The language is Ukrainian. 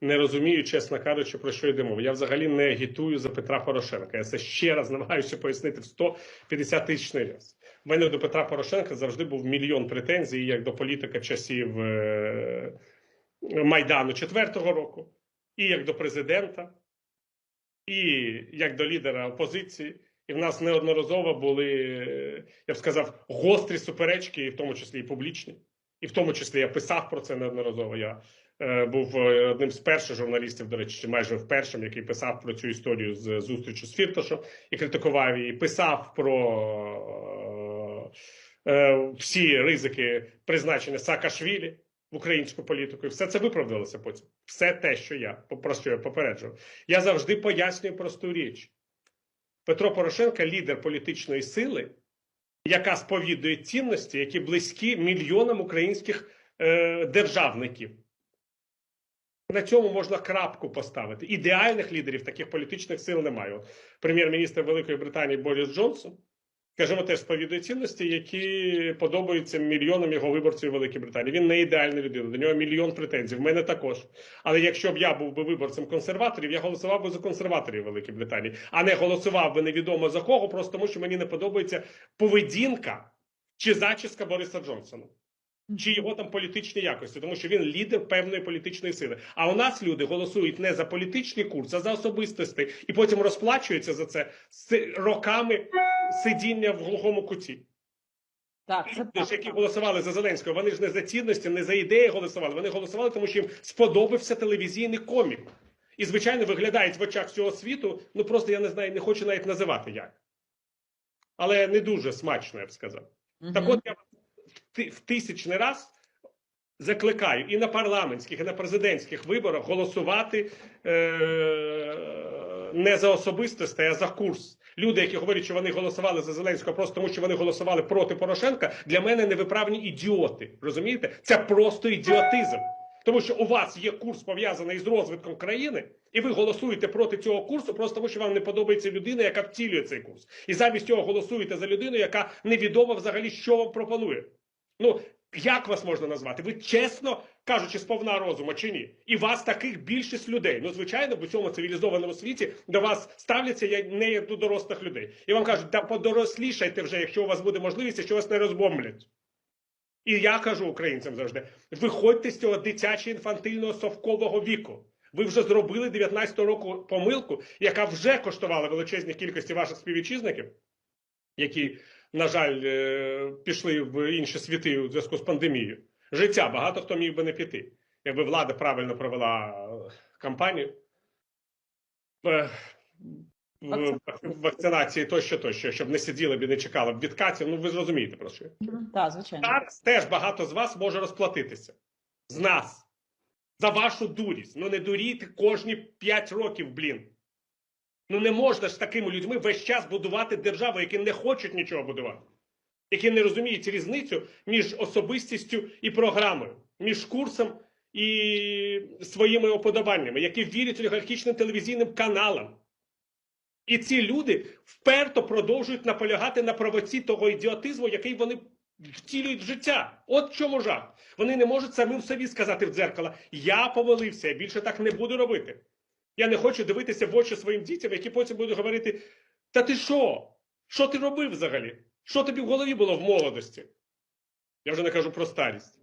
не розумію, чесно кажучи, про що йде мова. Я взагалі не агітую за Петра Порошенка. Я це ще раз намагаюся пояснити в 150 тисячний раз. У мене до Петра Порошенка завжди був мільйон претензій, як до політика часів е, Майдану 4-го року, і як до президента, і як до лідера опозиції. І в нас неодноразово були, е, я б сказав, гострі суперечки, в тому числі і публічні. І в тому числі я писав про це неодноразово. Я був е, одним з перших журналістів, до речі, майже в який писав про цю історію з зустрічю з Фірташем і критикував її. Писав про е, е, всі ризики призначення Саакашвілі в українську політику. І все це виправдалося потім. Все те, що я про що я попереджував. Я завжди пояснюю просту річ. Петро Порошенко лідер політичної сили, яка сповідує цінності, які близькі мільйонам українських е, державників. На цьому можна крапку поставити. Ідеальних лідерів таких політичних сил немає. Прем'єр-міністр Великої Британії Борис Джонсон, скажімо, теж сповідує цінності, які подобаються мільйонам його виборців у Великій Британії. Він не ідеальна людина, до нього мільйон претензій. В мене також. Але якщо б я був би виборцем консерваторів, я голосував би за консерваторів Великої Британії, а не голосував би невідомо за кого, просто тому що мені не подобається поведінка чи зачіска Бориса Джонсона. Чи його там політичні якості, тому що він лідер певної політичної сили. А у нас люди голосують не за політичний курс, а за особистості, і потім розплачуються за це роками сидіння в глухому куті. Так, це Люди ж, які правда. голосували за Зеленського, вони ж не за цінності, не за ідеї голосували. Вони голосували, тому що їм сподобався телевізійний комік. І, звичайно, виглядають в очах всього світу. Ну просто я не знаю, не хочу навіть називати як. Але не дуже смачно, я б сказав. Мгм. Так от я в ти- в тисячний раз закликаю і на парламентських, і на президентських виборах голосувати е- не за особистості, а за курс. Люди, які говорять, що вони голосували за Зеленського просто тому, що вони голосували проти Порошенка, для мене невиправні ідіоти. Розумієте? Це просто ідіотизм. Тому що у вас є курс пов'язаний з розвитком країни, і ви голосуєте проти цього курсу, просто тому що вам не подобається людина, яка втілює цей курс. І замість цього голосуєте за людину, яка невідомо взагалі, що вам пропонує. Ну як вас можна назвати? Ви чесно кажучи, сповна розуму чи ні? І вас таких більшість людей. Ну, звичайно, в цьому цивілізованому світі до вас ставляться не як до дорослих людей. І вам кажуть, та подорослішайте вже, якщо у вас буде можливість, що вас не розбомблять. І я кажу українцям завжди: виходьте з цього дитячого інфантильного совкового віку. Ви вже зробили 19-го року помилку, яка вже коштувала величезні кількості ваших співвітчизників, які, на жаль, е, пішли в інші світи у зв'язку з пандемією. Життя багато хто міг би не піти, якби влада правильно провела е, кампанію. Е, вакцинації тощо, тощо, щоб не сиділи б і не чекали б відкатів. Ну ви зрозумієте про що. Так, звичайно. Зараз теж багато з вас може розплатитися. З нас. За вашу дурість. Ну не дурійте кожні 5 років, блін. Ну не можна ж з такими людьми весь час будувати державу, які не хочуть нічого будувати, які не розуміють різницю між особистістю і програмою, між курсом і своїми уподобаннями, які вірять олігархічним телевізійним каналам. І ці люди вперто продовжують наполягати на правоці того ідіотизму, який вони втілюють в життя. От в чому жах. Вони не можуть самим собі сказати в дзеркало: я помилився, я більше так не буду робити. Я не хочу дивитися в очі своїм дітям, які потім будуть говорити: Та ти що? Що ти робив взагалі? Що тобі в голові було в молодості? Я вже не кажу про старість.